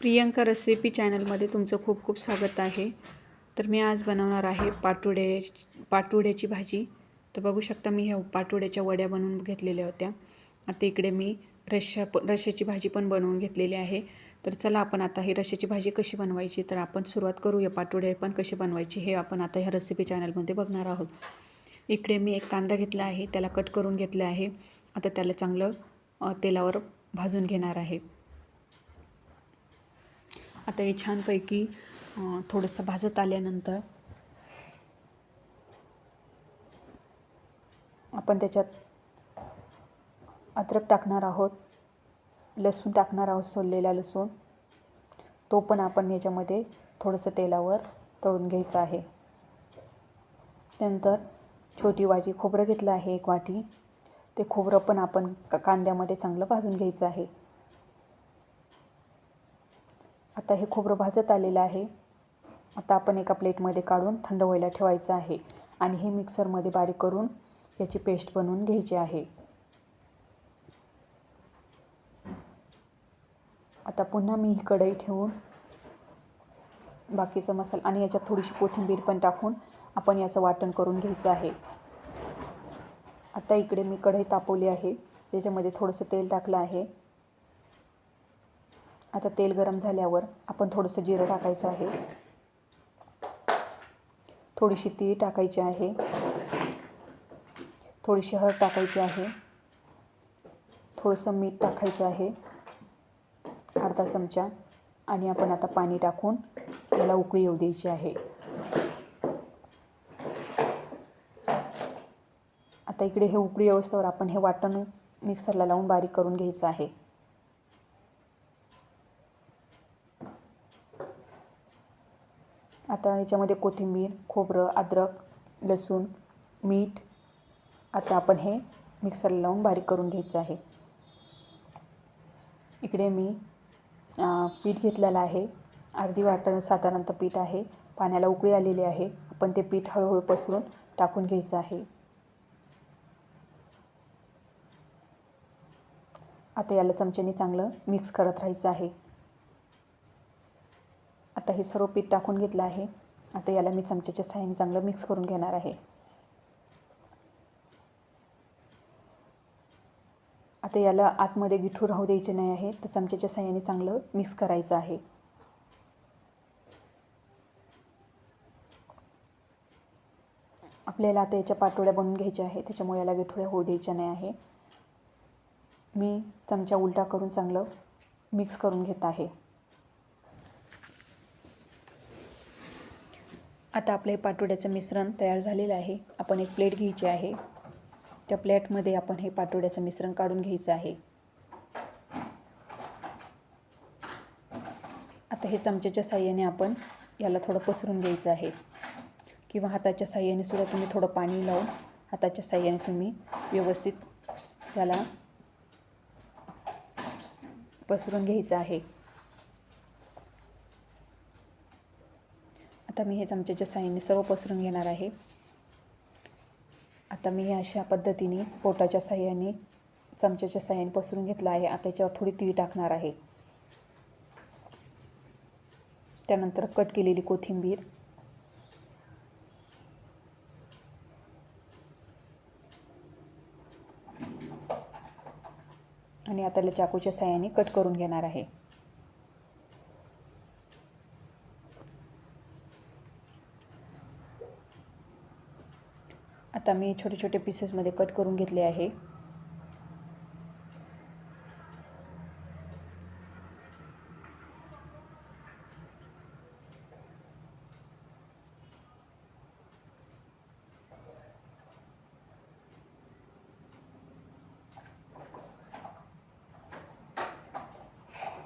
Priyanka recipe चॅनलमध्ये तुमचं खूप खूप स्वागत आहे. तर मी आज बनवणार आहे पाटोडे पाटोड्याची भाजी. तर बघू शकता मी ह्या पाटोड्याच्या वड्या बनवून घेतलेल्या होत्या. आता इकडे मी रश्या प रश्याची भाजी पण बनवून घेतलेली आहे. तर चला आपण आता ही रश्याची भाजी कशी बनवायची? तर आपण सुरुवात करूया पाटोडे पण कशी बनवायची हे आपण आता ह्या रेसिपी चॅनलमध्ये बघणार आहोत. इकडे मी एक कांदा घेतला आहे. त्याला कट करून घेतला आहे. आता त्याला चांगलं तेलावर भाजून घेणार आहे. आता हे छानपैकी थोडंसं भाजत आल्यानंतर आपण त्याच्यात अद्रक टाकणार आहोत लसूण टाकणार आहोत सोललेला लसूण. तो पण आपण याच्यामध्ये थोडंसं तेलावर तळून घ्यायचं आहे. त्यानंतर छोटी वाटी खोबरं घेतलं आहे एक वाटी. ते खोबरं पण आपण का कांद्यामध्ये चांगलं भाजून घ्यायचं आहे. आता हे खोबरं भाजत आलेलं आहे. आता आपण एका प्लेटमध्ये काढून थंड व्हायला ठेवायचं आहे आणि हे मिक्सरमध्ये बारीक करून याची पेस्ट बनवून घ्यायची आहे. आता पुन्हा मी ही कढई ठेवून बाकीचा मसाला आणि याच्यात थोडीशी कोथिंबीर पण टाकून आपण याचं वाटण करून घ्यायचं आहे. आता इकडे मी कढई तापवली आहे. त्याच्यामध्ये थोडंसं तेल टाकलं आहे. आता तेल गरम झाल्यावर आपण थोडंसं जिरं टाकायचं आहे. थोडीशी तीळ टाकायची आहे. थोडीशी हळद टाकायची आहे. थोडंसं मीठ टाकायचं आहे. अर्धा चमचा. आणि आपण आता पाणी टाकून याला उकळी येऊ द्यायची आहे. आता इकडे हे उकळी व्यवस्थेवर आपण हे वाटण मिक्सरला लावून बारीक करून घ्यायचं आहे. आता याच्यामध्ये कोथिंबीर खोबरं अद्रक लसूण मीठ. आता आपण हे मिक्सरला लावून बारीक करून घ्यायचं आहे. इकडे मी पीठ घेतलेलं आहे. अर्धी वाटण साधारणतः पीठ आहे. पाण्याला उकळी आलेली आहे. आपण ते पीठ हळूहळू पसरून टाकून घ्यायचं आहे. आता याला चमच्याने चांगलं मिक्स करत राहायचं आहे. आता हे सर्व पीठ टाकून घेतलं आहे. आता याला मी चमच्याच्या साह्याने चांगलं मिक्स करून घेणार आहे. आता याला आतमध्ये गिठू राहू द्यायचे नाही आहे तर चमच्याच्या साह्याने चांगलं मिक्स करायचं आहे. आपल्याला आता याच्या पाटोळ्या बनवून घ्यायच्या आहे त्याच्यामुळे याला गिठोळ्या होऊ द्यायच्या नाही आहे. मी चमचा उलटा करून चांगलं मिक्स करून घेत आहे. आता आपलं हे पाटोड्याचं मिश्रण तयार झालेलं आहे. आपण एक प्लेट घ्यायची आहे. त्या प्लेटमध्ये आपण हे पाटोड्याचं मिश्रण काढून घ्यायचं आहे. आता हे चमच्याच्या साह्याने आपण याला थोडं पसरून घ्यायचं आहे. किंवा हाताच्या साह्याने सुद्धा तुम्ही थोडं पाणी लावून हाताच्या साह्याने तुम्ही व्यवस्थित याला पसरून घ्यायचं आहे. आता मी हे चमच्याच्या साह्याने सर्व पसरून घेणार आहे. आता मी हे अशा पद्धतीने पोटाच्या साह्याने चमच्याच्या साह्याने पसरून घेतलं आहे. आता याच्यावर थोडी तीळ टाकणार आहे. त्यानंतर कट केलेली कोथिंबीर. आणि आता चाकूच्या साह्याने कट करून घेणार आहे. आता मी छोटे छोटे पीसेसमध्ये कट करून घेतले आहे.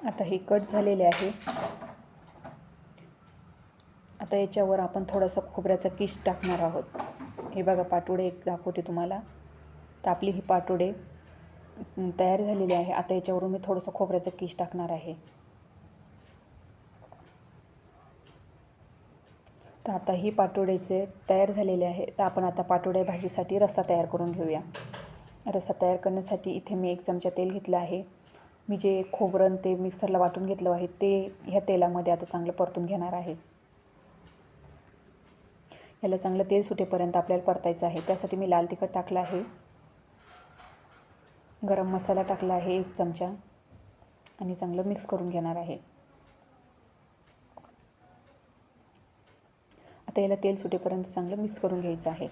आता हे कट झालेले आहे. आता याच्यावर आपण थोडासा खोबऱ्याचा किस टाकणार आहोत. हे बघा पाटोडे एक दाखवते तुम्हाला. तर आपली ही पाटोडे तयार झालेली आहे. आता याच्यावरून मी थोडंसं खोबऱ्याचं किश टाकणार आहे. तर आता ही पाटोड्याचे तयार झालेले आहे. तर आपण आता पाटोड्या भाजीसाठी रस्सा तयार करून घेऊया. रस्सा तयार करण्यासाठी इथे मी एक चमचा तेल घेतलं आहे. मी जे खोबरं ते मिक्सरला वाटून घेतलं आहे ते ह्या तेलामध्ये आता चांगलं परतून घेणार आहे. याला चांगलं तेल सुटेपर्यंत आपल्याला परतायचं आहे. त्यासाठी मी लाल तिखट टाकलं आहे. गरम मसाला टाकला आहे एक चमचा. आणि चांगलं मिक्स करून घेणार आहे. आता याला तेल सुटेपर्यंत चांगलं मिक्स करून घ्यायचं आहे.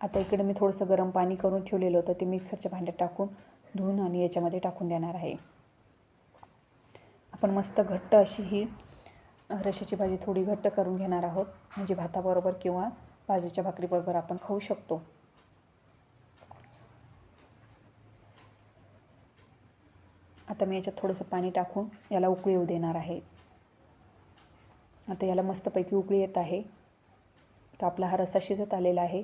आता इकडे मी थोडंसं गरम पाणी करून ठेवलेलं होतं. ते मिक्सरच्या भांड्यात टाकून धुवून आणि याच्यामध्ये टाकून देणार आहे. आपण मस्त घट्ट अशी ही रशाची भाजी थोडी घट्ट करून घेणार आहोत. म्हणजे भाताबरोबर किंवा भाजीच्या भाकरीबरोबर आपण खाऊ शकतो. आता मी याच्यात थोडंसं पाणी टाकून याला उकळी येऊ देणार आहे. आता याला मस्तपैकी उकळी येत आहे. तर आपला हा रस्सा शिजत आलेला आहे.